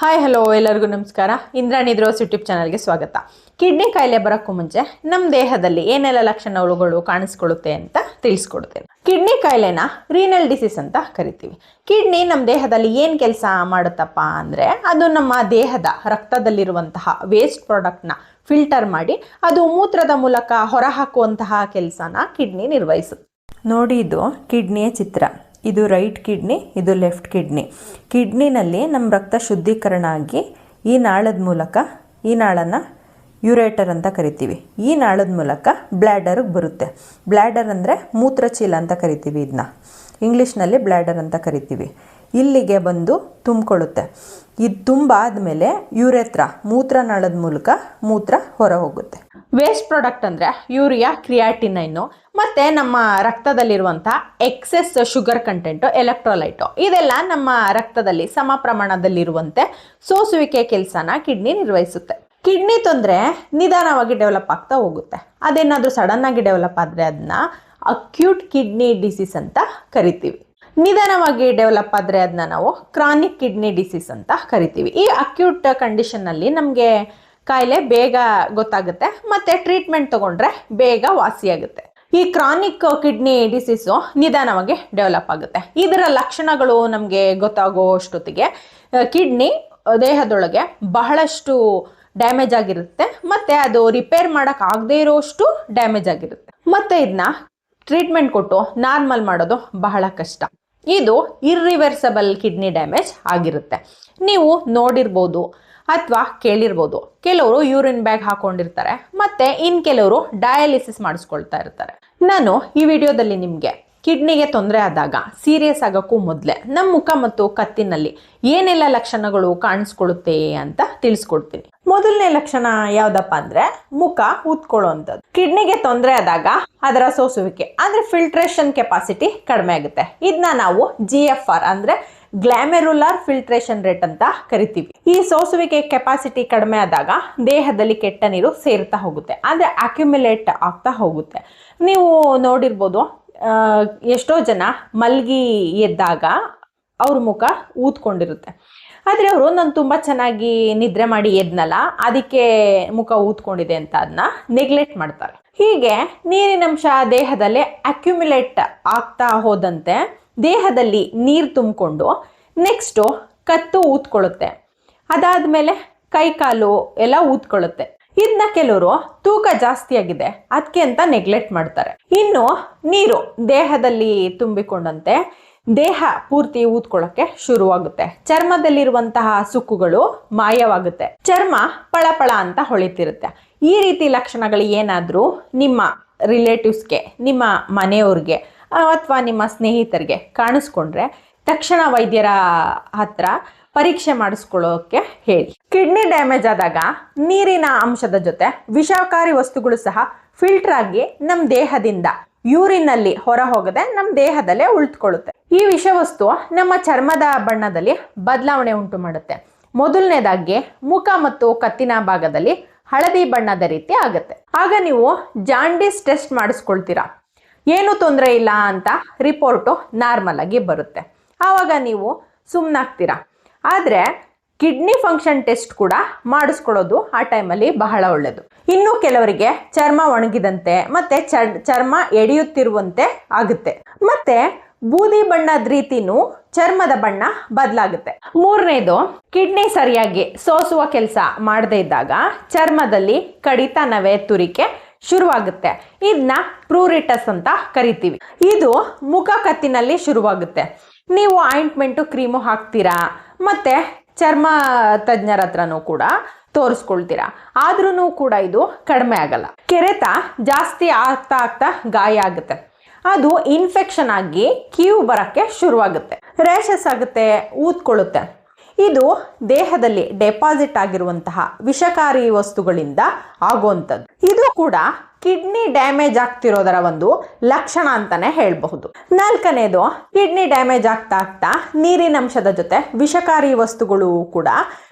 Hi hello ಎಲ್ಲರಿಗೂ ನಮಸ್ಕಾರ. ಇಂದ್ರಾಣಿ ದ್ರೋಸ್ ಯೂಟ್ಯೂಬ್ ಚಾನಲ್ಗೆ ಸ್ವಾಗತ. ಕಿಡ್ನಿ ಕಾಯಿಲೆ ಬರೋಕ್ಕೂ ಮುಂಚೆ ನಮ್ಮ ದೇಹದಲ್ಲಿ ಏನೆಲ್ಲ ಲಕ್ಷಣಗಳು ಕಾಣಿಸ್ಕೊಳ್ಳುತ್ತೆ ಅಂತ ತಿಳಿಸ್ಕೊಡ್ತೇನೆ. ಕಿಡ್ನಿ ಕಾಯಿಲೆನ ರೀನಲ್ ಡಿಸೀಸ್ ಅಂತ ಕರಿತೀವಿ. ಕಿಡ್ನಿ ನಮ್ಮ ದೇಹದಲ್ಲಿ ಏನು ಕೆಲಸ ಮಾಡುತ್ತಪ್ಪ ಅಂದರೆ ಅದು ನಮ್ಮ ದೇಹದ ರಕ್ತದಲ್ಲಿರುವಂತಹ ವೇಸ್ಟ್ ಪ್ರಾಡಕ್ಟ್ನ ಫಿಲ್ಟರ್ ಮಾಡಿ ಅದು ಮೂತ್ರದ ಮೂಲಕ ಹೊರಹಾಕುವಂತಹ ಕೆಲಸನ ಕಿಡ್ನಿ ನಿರ್ವಹಿಸುತ್ತೆ. ನೋಡಿ ಇದು ಕಿಡ್ನಿಯ ಚಿತ್ರ. ಇದು ರೈಟ್ ಕಿಡ್ನಿ ಇದು ಲೆಫ್ಟ್ ಕಿಡ್ನಿ ಕಿಡ್ನಿನಲ್ಲಿ ನಮ್ಮ ರಕ್ತ ಶುದ್ಧೀಕರಣ ಆಗಿ ಈ ನಾಳದ ಮೂಲಕ ಈ ನಾಳನ್ನು ಯುರೇಟರ್ ಅಂತ ಕರಿತೀವಿ. ಈ ನಾಳದ ಮೂಲಕ ಬ್ಲ್ಯಾಡರ್ಗೆ ಬರುತ್ತೆ. ಬ್ಲ್ಯಾಡರ್ ಅಂದರೆ ಮೂತ್ರಚೀಲ ಅಂತ ಕರಿತೀವಿ ಇದನ್ನ ಇಂಗ್ಲೀಷ್ನಲ್ಲಿ ಬ್ಲ್ಯಾಡರ್ ಅಂತ ಕರಿತೀವಿ. ಇಲ್ಲಿಗೆ ಬಂದು ತುಂಬಿಕೊಳ್ಳುತ್ತೆ. ಇದು ತುಂಬ ಆದಮೇಲೆ ಮೂತ್ರ ಮೂತ್ರನಾಳದ ಮೂಲಕ ಮೂತ್ರ ಹೊರ ಹೋಗುತ್ತೆ ವೇಸ್ಟ್ ಪ್ರಾಡಕ್ಟ್ ಅಂದರೆ ಯೂರಿಯಾ ಕ್ರಿಯಾಟಿನೈನು ಮತ್ತು ನಮ್ಮ ರಕ್ತದಲ್ಲಿರುವಂಥ ಎಕ್ಸೆಸ್ ಶುಗರ್ ಕಂಟೆಂಟು ಎಲೆಕ್ಟ್ರೋಲೈಟು ಇದೆಲ್ಲ ನಮ್ಮ ರಕ್ತದಲ್ಲಿ ಸಮ ಪ್ರಮಾಣದಲ್ಲಿರುವಂತೆ ಸೋಸುವಿಕೆ ಕೆಲಸನ ಕಿಡ್ನಿ ನಿರ್ವಹಿಸುತ್ತೆ. ಕಿಡ್ನಿ ತೊಂದರೆ ನಿಧಾನವಾಗಿ ಡೆವಲಪ್ ಆಗ್ತಾ ಹೋಗುತ್ತೆ. ಅದೇನಾದರೂ ಸಡನ್ನಾಗಿ ಡೆವಲಪ್ ಆದರೆ ಅದನ್ನ ಅಕ್ಯೂಟ್ ಕಿಡ್ನಿ ಡಿಸೀಸ್ ಅಂತ ಕರಿತೀವಿ. ನಿಧಾನವಾಗಿ ಡೆವಲಪ್ ಆದರೆ ಅದನ್ನ ನಾವು ಕ್ರಾನಿಕ್ ಕಿಡ್ನಿ ಡಿಸೀಸ್ ಅಂತ ಕರಿತೀವಿ. ಈ ಅಕ್ಯೂಟ್ ಕಂಡೀಷನ್ನಲ್ಲಿ ನಮಗೆ ಕಾಯಿಲೆ ಬೇಗ ಗೊತ್ತಾಗುತ್ತೆ, ಮತ್ತು ಟ್ರೀಟ್ಮೆಂಟ್ ತಗೊಂಡ್ರೆ ಬೇಗ ವಾಸಿಯಾಗುತ್ತೆ ಈ ಕ್ರಾನಿಕ್ ಕಿಡ್ನಿ ಡಿಸೀಸು ನಿಧಾನವಾಗಿ ಡೆವಲಪ್ ಆಗುತ್ತೆ. ಇದರ ಲಕ್ಷಣಗಳು ನಮಗೆ ಗೊತ್ತಾಗೋ ಅಷ್ಟೊತ್ತಿಗೆ ಕಿಡ್ನಿ ದೇಹದೊಳಗೆ ಬಹಳಷ್ಟು ಡ್ಯಾಮೇಜ್ ಆಗಿರುತ್ತೆ, ಮತ್ತು ಅದು ರಿಪೇರ್ ಮಾಡೋಕ್ಕಾಗದೇ ಇರೋಷ್ಟು ಡ್ಯಾಮೇಜ್ ಆಗಿರುತ್ತೆ. ಮತ್ತು ಇದನ್ನ ಟ್ರೀಟ್ಮೆಂಟ್ ಕೊಟ್ಟು ನಾರ್ಮಲ್ ಮಾಡೋದು ಬಹಳ ಕಷ್ಟ. ಇದು ಇರ್ರಿವರ್ಸಬಲ್ ಕಿಡ್ನಿ ಡ್ಯಾಮೇಜ್ ಆಗಿರುತ್ತೆ. ನೀವು ನೋಡಿರ್ಬೋದು ಅಥವಾ ಕೇಳಿರ್ಬೋದು. ಕೆಲವರು ಯೂರಿನ್ ಬ್ಯಾಗ್ ಹಾಕೊಂಡಿರ್ತಾರೆ, ಮತ್ತೆ ಇನ್ ಕೆಲವರು ಡಯಾಲಿಸಿಸ್ ಮಾಡಿಸ್ಕೊಳ್ತಾ ಇರ್ತಾರೆ. ನಾನು ಈ ವಿಡಿಯೋದಲ್ಲಿ ನಿಮಗೆ ಕಿಡ್ನಿಗೆ ತೊಂದರೆ ಆದಾಗ ಸೀರಿಯಸ್ ಆಗೋಕ್ಕೂ ಮೊದಲೇ ನಮ್ಮ ಮುಖ ಮತ್ತು ಕತ್ತಿನಲ್ಲಿ ಏನೆಲ್ಲ ಲಕ್ಷಣಗಳು ಕಾಣಿಸ್ಕೊಳ್ಳುತ್ತೆ ಅಂತ ತಿಳಿಸ್ಕೊಡ್ತೀನಿ. ಮೊದಲನೇ ಲಕ್ಷಣ ಯಾವ್ದಪ್ಪ ಅಂದ್ರೆ ಮುಖ ಊದ್ಕೊಳ್ಳುವಂಥದ್ದು ಕಿಡ್ನಿಗೆ ತೊಂದರೆ ಆದಾಗ ಅದರ ಸೋಸುವಿಕೆ ಅಂದ್ರೆ ಫಿಲ್ಟ್ರೇಷನ್ ಕೆಪಾಸಿಟಿ ಕಡಿಮೆ ಆಗುತ್ತೆ. ಇದನ್ನ ನಾವು ಜಿ ಎಫ್ ಆರ್ ಅಂದ್ರೆ ಗ್ಲಾಮೆರುಲಾರ್ ಫಿಲ್ಟ್ರೇಷನ್ ರೇಟ್ ಅಂತ ಕರಿತೀವಿ. ಈ ಸೋಸುವಿಕೆ ಕೆಪಾಸಿಟಿ ಕಡಿಮೆ ಆದಾಗ ದೇಹದಲ್ಲಿ ಕೆಟ್ಟ ನೀರು ಸೇರ್ತಾ ಹೋಗುತ್ತೆ. ಅಂದ್ರೆ ಅಕ್ಯುಮುಲೇಟ್ ಆಗ್ತಾ ಹೋಗುತ್ತೆ. ನೀವು ನೋಡಿರ್ಬೋದು ಎಷ್ಟೋ ಜನ ಮಲ್ಗಿ ಎದ್ದಾಗ ಅವ್ರ ಮುಖ ಊದ್ಕೊಂಡಿರುತ್ತೆ. ಆದರೆ ಅವರು, ನಾನು ತುಂಬ ಚೆನ್ನಾಗಿ ನಿದ್ರೆ ಮಾಡಿ ಎದ್ನಲ್ಲ, ಅದಕ್ಕೆ ಮುಖ ಊದ್ಕೊಂಡಿದೆ ಅಂತ ಅದನ್ನ ನೆಗ್ಲೆಕ್ಟ್ ಮಾಡ್ತಾರೆ. ಹೀಗೆ ನೀರಿನಂಶ ದೇಹದಲ್ಲಿ ಅಕ್ಯುಮುಲೇಟ್ ಆಗ್ತಾ ಹೋದಂತೆ ದೇಹದಲ್ಲಿ ನೀರು ತುಂಬಿಕೊಂಡು ನೆಕ್ಸ್ಟು ಕತ್ತು ಊದ್ಕೊಳ್ಳುತ್ತೆ. ಅದಾದಮೇಲೆ ಕೈ ಕಾಲು ಎಲ್ಲ ಊದ್ಕೊಳ್ಳುತ್ತೆ. ಇದನ್ನ ಕೆಲವರು ತೂಕ ಜಾಸ್ತಿ ಆಗಿದೆ. ಅದಕ್ಕೆ ಅಂತ ನೆಗ್ಲೆಕ್ಟ್ ಮಾಡ್ತಾರೆ. ಇನ್ನು ನೀರು ದೇಹದಲ್ಲಿ ತುಂಬಿಕೊಂಡಂತೆ ದೇಹ ಪೂರ್ತಿ ಊದ್ಕೊಳ್ಳೋಕೆ ಶುರುವಾಗುತ್ತೆ. ಚರ್ಮದಲ್ಲಿರುವಂತಹ ಸುಕ್ಕುಗಳು ಮಾಯವಾಗುತ್ತೆ. ಚರ್ಮ ಪಳಪಳ ಅಂತ ಹೊಳಿತಿರುತ್ತೆ. ಈ ರೀತಿ ಲಕ್ಷಣಗಳು ಏನಾದರೂ ನಿಮ್ಮ ರಿಲೇಟಿವ್ಸ್ಗೆ ನಿಮ್ಮ ಮನೆಯವ್ರಿಗೆ ಅಥವಾ ನಿಮ್ಮ ಸ್ನೇಹಿತರಿಗೆ ಕಾಣಿಸ್ಕೊಂಡ್ರೆ ತಕ್ಷಣ ವೈದ್ಯರ ಹತ್ರ ಪರೀಕ್ಷೆ ಮಾಡಿಸ್ಕೊಳ್ಳೋಕೆ ಹೇಳಿ. ಕಿಡ್ನಿ ಡ್ಯಾಮೇಜ್ ಆದಾಗ ನೀರಿನ ಅಂಶದ ಜೊತೆ ವಿಷಕಾರಿ ವಸ್ತುಗಳು ಸಹ ಫಿಲ್ಟರ್ ಆಗಿ ನಮ್ಮ ದೇಹದಿಂದ ಯೂರಿನಲ್ಲಿ ಹೊರ ಹೋಗದೆ ನಮ್ಮ ದೇಹದಲ್ಲೇ ಉಳಿದುಕೊಳ್ಳುತ್ತೆ ಈ ವಿಷವಸ್ತು ನಮ್ಮ ಚರ್ಮದ ಬಣ್ಣದಲ್ಲಿ ಬದಲಾವಣೆ ಉಂಟು ಮಾಡುತ್ತೆ. ಮೊದಲನೇದಾಗಿ ಮುಖ ಮತ್ತು ಕತ್ತಿನ ಭಾಗದಲ್ಲಿ ಹಳದಿ ಬಣ್ಣದ ರೀತಿ ಆಗುತ್ತೆ. ಆಗ ನೀವು ಜಾಂಡಿಸ್ ಟೆಸ್ಟ್ ಮಾಡಿಸ್ಕೊಳ್ತೀರಾ. ಏನು ತೊಂದರೆ ಇಲ್ಲ ಅಂತ ರಿಪೋರ್ಟು ನಾರ್ಮಲ್ ಆಗಿ ಬರುತ್ತೆ. ಆವಾಗ ನೀವು ಸುಮ್ಮನಾಗ್ತೀರ ಆದರೆ ಕಿಡ್ನಿ ಫಂಕ್ಷನ್ ಟೆಸ್ಟ್ ಕೂಡ ಮಾಡಿಸ್ಕೊಳ್ಳೋದು ಆ ಟೈಮಲ್ಲಿ ಬಹಳ ಒಳ್ಳೆಯದು ಇನ್ನು ಕೆಲವರಿಗೆ ಚರ್ಮ ಒಣಗಿದಂತೆ ಮತ್ತು ಚರ್, ಚರ್ಮ ಎಡೆಯುತ್ತಿರುವಂತೆ ಆಗುತ್ತೆ. ಮತ್ತು ಬೂದಿ ಬಣ್ಣದ ರೀತಿನೂ ಚರ್ಮದ ಬಣ್ಣ ಬದಲಾಗುತ್ತೆ. ಮೂರನೇದು, ಕಿಡ್ನಿ ಸರಿಯಾಗಿ ಸೋಸುವ ಕೆಲಸ ಮಾಡದೇ ಇದ್ದಾಗ ಚರ್ಮದಲ್ಲಿ ಕಡಿತ ನವೆ ತುರಿಕೆ ಶುರುವಾಗುತ್ತೆ. ಇದನ್ನ ಪ್ರೂರಿಟಸ್ ಅಂತ ಕರಿತೀವಿ. ಇದು ಮುಖ ಕತ್ತಿನಲ್ಲಿ ಶುರುವಾಗುತ್ತೆ. ನೀವು ಆಯಿಂಟ್ಮೆಂಟು ಕ್ರೀಮು ಹಾಕ್ತೀರಾ? ಮತ್ತು ಚರ್ಮ ತಜ್ಞರ ಹತ್ರನೂ ಕೂಡ ತೋರಿಸ್ಕೊಳ್ತೀರಾ? ಆದ್ರೂ ಕೂಡ ಇದು ಕಡಿಮೆ ಆಗಲ್ಲ. ಕೆರೆತ ಜಾಸ್ತಿ ಆಗ್ತಾ ಆಗ್ತಾ ಗಾಯ ಆಗುತ್ತೆ. ಅದು ಇನ್ಫೆಕ್ಷನ್ ಆಗಿ ಕೀವು ಬರೋಕ್ಕೆ ಶುರುವಾಗುತ್ತೆ. ರ್ಯಾಷಸ್ ಆಗುತ್ತೆ, ಊದ್ಕೊಳ್ಳುತ್ತೆ. ಇದು ದೇಹದಲ್ಲಿ ಡೆಪಾಸಿಟ್ ಆಗಿರುವಂತಹ ವಿಷಕಾರಿ ವಸ್ತುಗಳಿಂದ ಆಗುವಂಥದ್ದು. ಇದು ಕೂಡ ಕಿಡ್ನಿ ಡ್ಯಾಮೇಜ್ ಆಗ್ತಿರೋದರ ಒಂದು ಲಕ್ಷಣ ಅಂತಾನೆ ಹೇಳಬಹುದು. ನಾಲ್ಕನೇದು, ಕಿಡ್ನಿ ಡ್ಯಾಮೇಜ್ ಆಗ್ತಾ ಆಗ್ತಾ ನೀರಿನಂಶದ ಜೊತೆ ವಿಷಕಾರಿ ವಸ್ತುಗಳು ಕೂಡ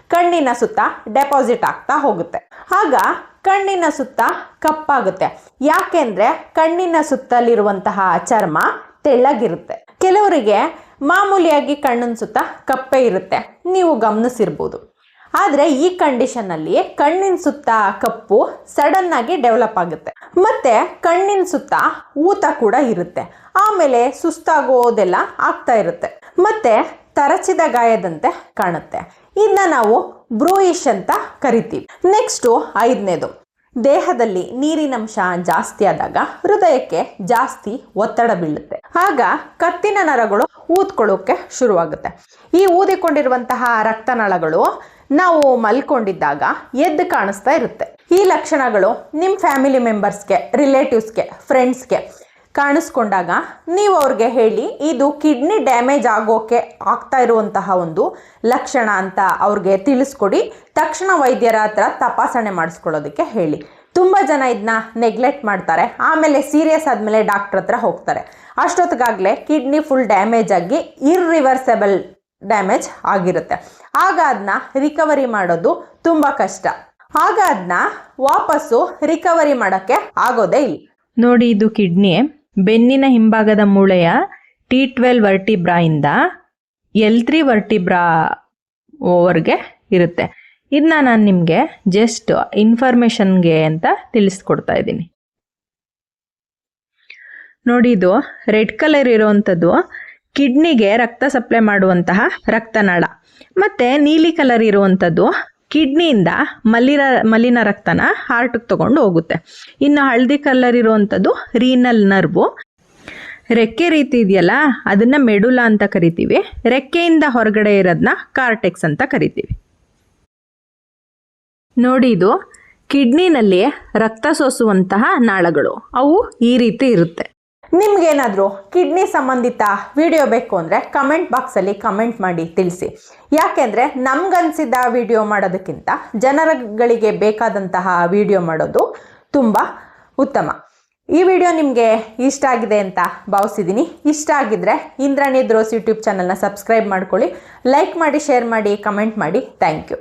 ಕಣ್ಣಿನ ಸುತ್ತ ಡೆಪಾಸಿಟ್ ಆಗ್ತಾ ಹೋಗುತ್ತೆ. ಆಗ ಕಣ್ಣಿನ ಸುತ್ತ ಕಪ್ಪಾಗುತ್ತೆ. ಯಾಕೆಂದ್ರೆ ಕಣ್ಣಿನ ಸುತ್ತಲಿರುವಂತಹ ಚರ್ಮ ತೆಳ್ಳಗಿರುತ್ತೆ. ಕೆಲವರಿಗೆ ಮಾಮೂಲಿಯಾಗಿ ಕಣ್ಣಿನ ಸುತ್ತ ಕಪ್ಪೆ ಇರುತ್ತೆ. ನೀವು ಗಮನಿಸಿರ್ಬೋದು. ಆದರೆ ಈ ಕಂಡೀಷನ್ನಲ್ಲಿ ಕಣ್ಣಿನ ಸುತ್ತ ಕಪ್ಪು ಸಡನ್ ಆಗಿ ಡೆವಲಪ್ ಆಗುತ್ತೆ. ಮತ್ತೆ ಕಣ್ಣಿನ ಸುತ್ತ ಊತ ಕೂಡ ಇರುತ್ತೆ. ಆಮೇಲೆ ಸುಸ್ತಾಗೋದೆಲ್ಲ ಆಗ್ತಾ ಇರುತ್ತೆ. ಮತ್ತೆ ತರಚಿದ ಗಾಯದಂತೆ ಕಾಣುತ್ತೆ. ಇದನ್ನ ನಾವು ಬ್ರೂಯಿಶ್ ಅಂತ ಕರಿತೀವಿ. ನೆಕ್ಸ್ಟು ಐದನೇದು. ದೇಹದಲ್ಲಿ ನೀರಿನಂಶ ಜಾಸ್ತಿ ಆದಾಗ ಹೃದಯಕ್ಕೆ ಜಾಸ್ತಿ ಒತ್ತಡ ಬೀಳುತ್ತೆ. ಆಗ ಕತ್ತಿನ ನರಗಳು ಊದ್ಕೊಳ್ಳೋಕೆ ಶುರುವಾಗುತ್ತೆ. ಈ ಊದಿಕೊಂಡಿರುವಂತಹ ರಕ್ತನಾಳಗಳು ನಾವು ಮಲ್ಕೊಂಡಿದ್ದಾಗ ಎದ್ದು ಕಾಣಿಸ್ತಾ ಇರುತ್ತೆ. ಈ ಲಕ್ಷಣಗಳು ನಿಮ್ಮ ಫ್ಯಾಮಿಲಿ ಮೆಂಬರ್ಸ್ಗೆ ರಿಲೇಟಿವ್ಸ್ಗೆ ಫ್ರೆಂಡ್ಸ್ಗೆ ಕಾಣಿಸ್ಕೊಂಡಾಗ ನೀವು ಅವ್ರಿಗೆ ಹೇಳಿ, ಇದು ಕಿಡ್ನಿ ಡ್ಯಾಮೇಜ್ ಆಗೋಕೆ ಆಗ್ತಾ ಇರುವಂತಹ ಒಂದು ಲಕ್ಷಣ ಅಂತ ಅವ್ರಿಗೆ ತಿಳಿಸ್ಕೊಡಿ. ತಕ್ಷಣ ವೈದ್ಯರ ಹತ್ರ ತಪಾಸಣೆ ಮಾಡಿಸ್ಕೊಳ್ಳೋದಕ್ಕೆ ಹೇಳಿ. ತುಂಬ ಜನ ಇದನ್ನ ನೆಗ್ಲೆಕ್ಟ್ ಮಾಡ್ತಾರೆ. ಆಮೇಲೆ ಸೀರಿಯಸ್ ಆದಮೇಲೆ ಡಾಕ್ಟ್ರ್ ಹತ್ರ ಹೋಗ್ತಾರೆ. ಅಷ್ಟೊತ್ತಿಗಾಗಲೇ ಕಿಡ್ನಿ ಫುಲ್ ಡ್ಯಾಮೇಜ್ ಆಗಿ ಇರ್ರಿವರ್ಸೆಬಲ್ ಡ್ಯಾಮೇಜ್ ಆಗಿರುತ್ತೆ. ಆಗ ಅದನ್ನ ರಿಕವರಿ ಮಾಡೋದು ತುಂಬ ಕಷ್ಟ. ಆಗ ಅದನ್ನ ವಾಪಸ್ಸು ರಿಕವರಿ ಮಾಡೋಕ್ಕೆ ಆಗೋದೇ ಇಲ್ಲ. ನೋಡಿ, ಇದು ಕಿಡ್ನಿ ಬೆನ್ನಿನ ಹಿಂಭಾಗದ ಮೂಳೆಯ ಟಿ ಟ್ವೆಲ್ ವರ್ಟಿಬ್ರಾಯಿಂದ ಎಲ್ ತ್ರೀ ವರ್ಟಿಬ್ರಾ ಓವರ್ಗೆ ಇರುತ್ತೆ. ಇದನ್ನ ನಾನು ನಿಮಗೆ ಜಸ್ಟ್ ಇನ್ಫಾರ್ಮೇಷನ್ಗೆ ಅಂತ ತಿಳಿಸ್ಕೊಡ್ತಾ ಇದ್ದೀನಿ. ನೋಡಿ ಇದು ರೆಡ್ ಕಲರ್ ಇರುವಂಥದ್ದು ಕಿಡ್ನಿಗೆ ರಕ್ತ ಸಪ್ಲೈ ಮಾಡುವಂತಹ ರಕ್ತನಾಳ. ಮತ್ತು ನೀಲಿ ಕಲರ್ ಇರುವಂಥದ್ದು ಕಿಡ್ನಿಯಿಂದ ಮಲಿನ ಮಲಿನ ರಕ್ತನ ಹಾರ್ಟ್ಗೆ ತಗೊಂಡು ಹೋಗುತ್ತೆ. ಇನ್ನು ಹಳದಿ ಕಲರ್ ಇರುವಂಥದ್ದು ರೀನಲ್ ನರ್ವು. ರೆಕ್ಕೆ ರೀತಿ ಇದೆಯಲ್ಲ, ಅದನ್ನ ಮೆಡುಲ ಅಂತ ಕರಿತೀವಿ. ರೆಕ್ಕೆಯಿಂದ ಹೊರಗಡೆ ಇರೋದನ್ನ ಕಾರ್ಟೆಕ್ಸ್ ಅಂತ ಕರಿತೀವಿ. ನೋಡಿ ಇದು ಕಿಡ್ನಿನಲ್ಲಿ ರಕ್ತ ಸೋಸುವಂತಹ ನಾಳಗಳು. ಅವು ಈ ರೀತಿ ಇರುತ್ತೆ. ನಿಮ್ಗೇನಾದರೂ ಕಿಡ್ನಿ ಸಂಬಂಧಿತ ವಿಡಿಯೋ ಬೇಕು ಅಂದರೆ ಕಮೆಂಟ್ ಬಾಕ್ಸಲ್ಲಿ ಕಮೆಂಟ್ ಮಾಡಿ ತಿಳಿಸಿ. ಯಾಕೆಂದರೆ ನಮಗನ್ಸಿದ್ದ ವಿಡಿಯೋ ಮಾಡೋದಕ್ಕಿಂತ ಜನರಗಳಿಗೆ ಬೇಕಾದಂತಹ ವಿಡಿಯೋ ಮಾಡೋದು ತುಂಬ ಉತ್ತಮ. ಈ ವಿಡಿಯೋ ನಿಮಗೆ ಇಷ್ಟ ಆಗಿದೆ ಅಂತ ಭಾವಿಸಿದ್ದೀನಿ ಇಷ್ಟ ಆಗಿದ್ದರೆ ಇಂದ್ರಾಣಿ ದ್ರೋಸ್ ಯೂಟ್ಯೂಬ್ ಚಾನಲ್ನ ಸಬ್ಸ್ಕ್ರೈಬ್ ಮಾಡ್ಕೊಳ್ಳಿ. ಲೈಕ್ ಮಾಡಿ ಶೇರ್ ಮಾಡಿ ಕಮೆಂಟ್ ಮಾಡಿ. Thank you